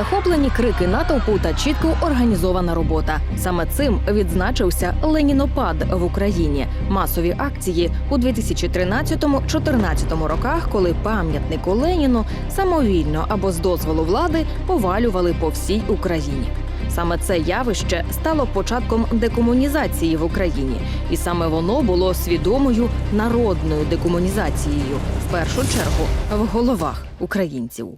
Захоплені крики натовпу та чітко організована робота. Саме цим відзначився Ленінопад в Україні. Масові акції у 2013-14 роках, коли пам'ятнику Леніну самовільно або з дозволу влади повалювали по всій Україні. Саме це явище стало початком декомунізації в Україні, і саме воно було свідомою народною декомунізацією в першу чергу в головах українців.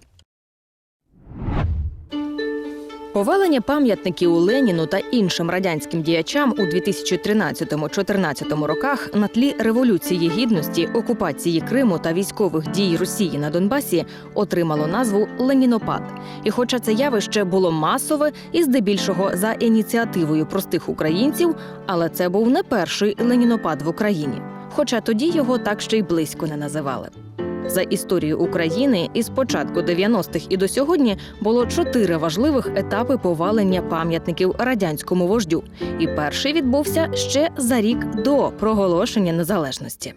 Повалення пам'ятників Леніну та іншим радянським діячам у 2013-14 роках на тлі революції гідності, окупації Криму та військових дій Росії на Донбасі отримало назву Ленінопад. І хоча це явище було масове і здебільшого за ініціативою простих українців, але це був не перший Ленінопад в Україні. Хоча тоді його так ще й близько не називали. За історією України із початку 90-х і до сьогодні було чотири важливих етапи повалення пам'ятників радянському вождю. І перший відбувся ще за рік до проголошення незалежності.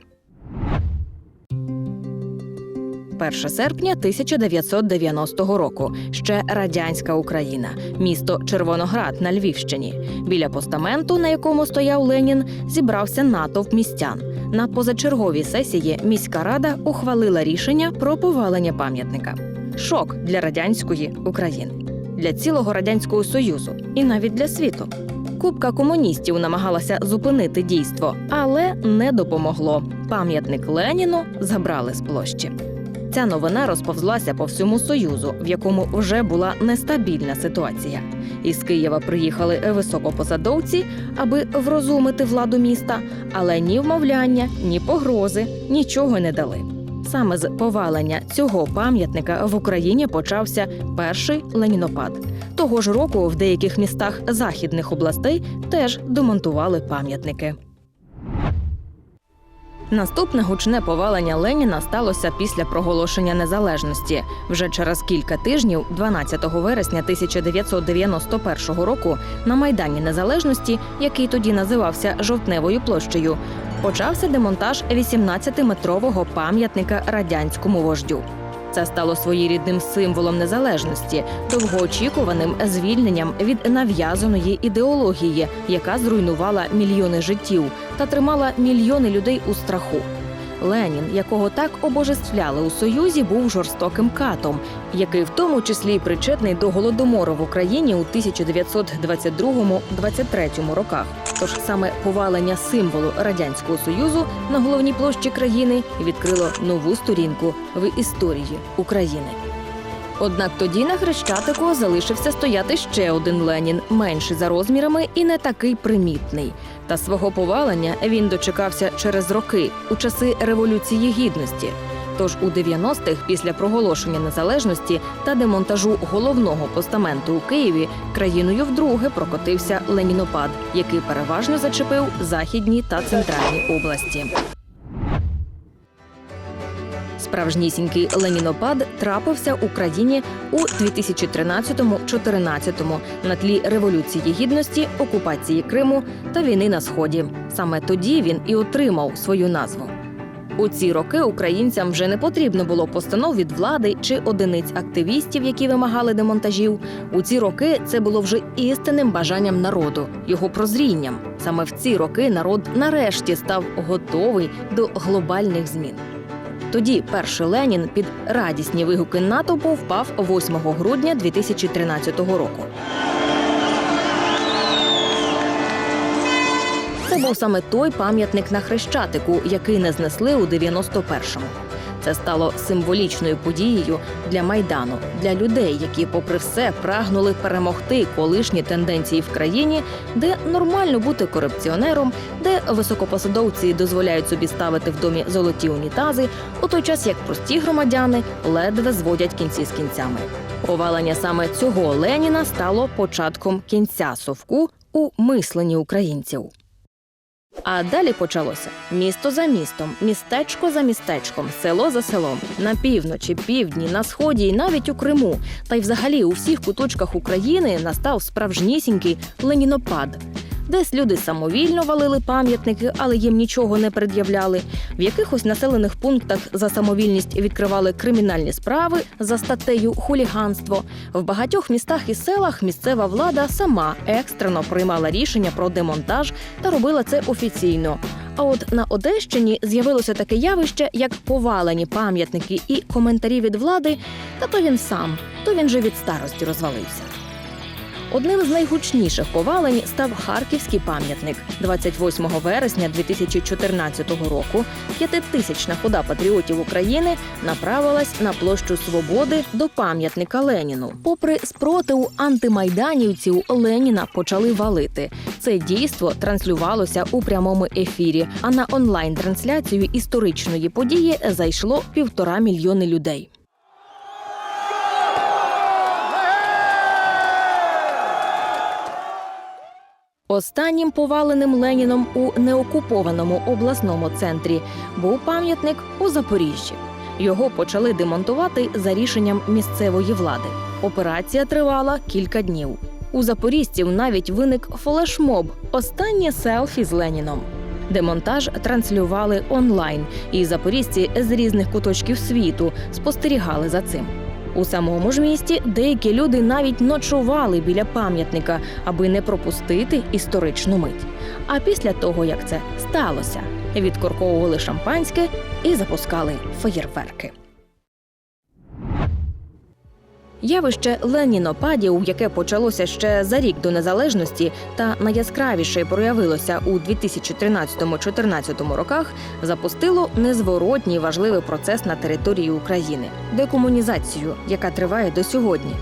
1 серпня 1990 року. Ще радянська Україна, місто Червоноград на Львівщині. Біля постаменту, на якому стояв Ленін, зібрався натовп містян. На позачерговій сесії міська рада ухвалила рішення про повалення пам'ятника. Шок для радянської України, для цілого радянського союзу і навіть для світу. Кубка комуністів намагалася зупинити дійство, але не допомогло. Пам'ятник Леніну забрали з площі. Ця новина розповзлася по всьому союзу, в якому вже була нестабільна ситуація. Із Києва приїхали високопосадовці, аби врозумити владу міста, але ні вмовляння, ні погрози нічого не дали. Саме з повалення цього пам'ятника в Україні почався перший ленінопад. Того ж року в деяких містах західних областей теж демонтували пам'ятники. Наступне гучне повалення Леніна сталося після проголошення незалежності. Вже через кілька тижнів, 12 вересня 1991 року, на майдані Незалежності, який тоді називався Жовтневою площею, почався демонтаж 18-метрового пам'ятника радянському вождю. Це стало своєрідним символом незалежності, довгоочікуваним звільненням від нав'язаної ідеології, яка зруйнувала мільйони життів та тримала мільйони людей у страху. Ленін, якого так обожествляли у Союзі, був жорстоким катом, який в тому числі й причетний до голодомору в Україні у 1922-23 роках. Тож саме повалення символу радянського союзу на головній площі країни відкрило нову сторінку в історії України. Однак тоді на хрещатику залишився стояти ще один Ленін, менший за розмірами і не такий примітний. Та свого повалення він дочекався через роки у часи революції гідності. Тож у 90-х, після проголошення незалежності та демонтажу головного постаменту у Києві, країною вдруге прокотився ленінопад, який переважно зачепив західні та центральні області. Справжнісінький ленінопад трапився Україні у 2013-14 на тлі революції гідності, окупації Криму та війни на сході. Саме тоді він і отримав свою назву. У ці роки українцям вже не потрібно було постанов від влади чи одиниць активістів, які вимагали демонтажів. У ці роки це було вже істинним бажанням народу, його прозрінням. Саме в ці роки народ нарешті став готовий до глобальних змін. Тоді перший Ленін під радісні вигуки натовпу впав 8 грудня 2013 року. Це був саме той пам'ятник на хрещатику, який не знесли у 91-му. Це стало символічною подією для майдану, для людей, які, попри все, прагнули перемогти колишні тенденції в країні, де нормально бути корупціонером, де високопосадовці дозволяють собі ставити в домі золоті унітази, у той час як прості громадяни ледве зводять кінці з кінцями. Повалення саме цього Леніна стало початком кінця совку у мисленні українців. А далі почалося місто за містом, містечко за містечком, село за селом, на півночі, півдні, на сході і навіть у Криму. Та й взагалі у всіх куточках України настав справжнісінький ленінопад. Десь люди самовільно валили пам'ятники, але їм нічого не пред'являли. В якихось населених пунктах за самовільність відкривали кримінальні справи за статтею хуліганство. В багатьох містах і селах місцева влада сама екстрено приймала рішення про демонтаж та робила це офіційно. А от на Одещині з'явилося таке явище, як повалені пам'ятники і коментарі від влади. Та то він сам, то він же від старості розвалився. Одним з найгучніших повалень став харківський пам'ятник. 28 вересня 2014 року п'ятитисячна хода патріотів України направилась на площу Свободи до пам'ятника Леніну. Попри спротив антимайданівців, Леніна почали валити. Це дійство транслювалося у прямому ефірі. А на онлайн-трансляцію історичної події зайшло півтора мільйони людей. Останнім поваленим Леніном у неокупованому обласному центрі був пам'ятник у Запоріжжі. Його почали демонтувати за рішенням місцевої влади. Операція тривала кілька днів. У запоріжців навіть виник флешмоб останнє селфі з Леніном. Демонтаж транслювали онлайн, і запоріжці з різних куточків світу спостерігали за цим. У самому ж місті деякі люди навіть ночували біля пам'ятника, аби не пропустити історичну мить. А після того, як це сталося, відкорковували шампанське і запускали феєрверки. Явище Ленінопадів, яке почалося ще за рік до незалежності та найяскравіше проявилося у 2013-2014 роках, запустило незворотній важливий процес на території України декомунізацію, яка триває до сьогодні.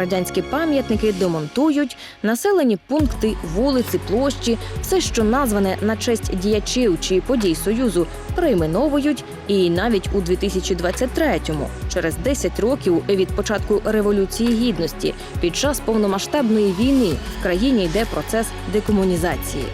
Радянські пам'ятники демонтують, населені пункти, вулиці, площі, все, що назване на честь діячів чи подій Союзу, перейменовують. І навіть у 2023-му, через 10 років від початку революції гідності, під час повномасштабної війни в країні йде процес декомунізації.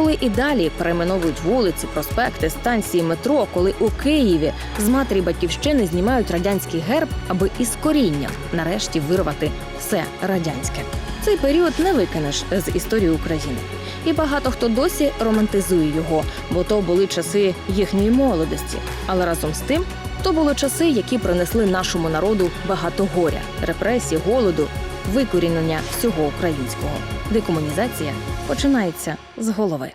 Коли і далі перейменовують вулиці, проспекти, станції метро, коли у Києві з матері батьківщини знімають радянський герб, аби із коріння нарешті вирвати все радянське. Цей період не викинеш з історії України. І багато хто досі романтизує його, бо то були часи їхньої молодості. Але разом з тим, то були часи, які принесли нашому народу багато горя, репресій, голоду, викорінення всього українського. Декомунізація починається з голови.